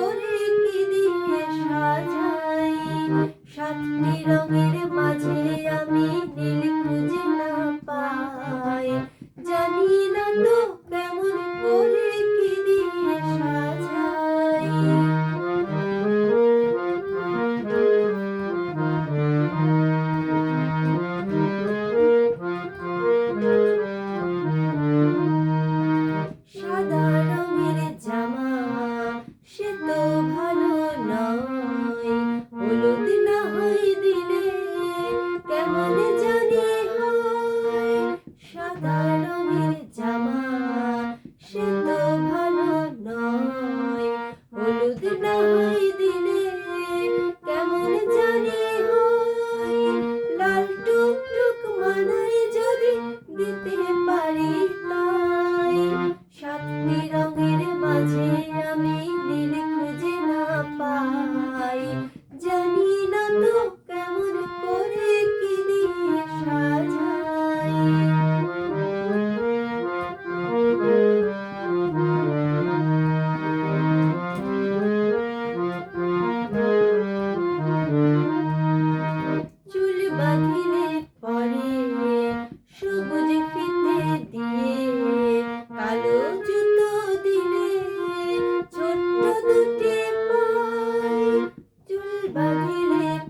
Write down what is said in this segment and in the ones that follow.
Holy. জানি লাল টুকটুক মানায় যদি দিতে পারি তাই। সাতটি রঙের মাঝে আমি নীল খুঁজে না পাই।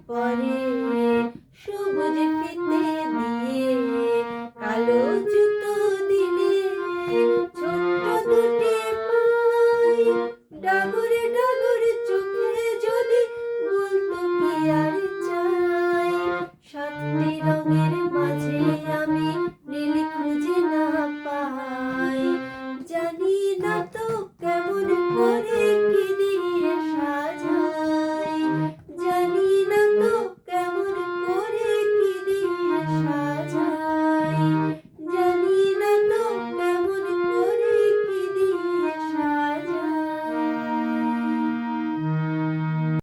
bunny.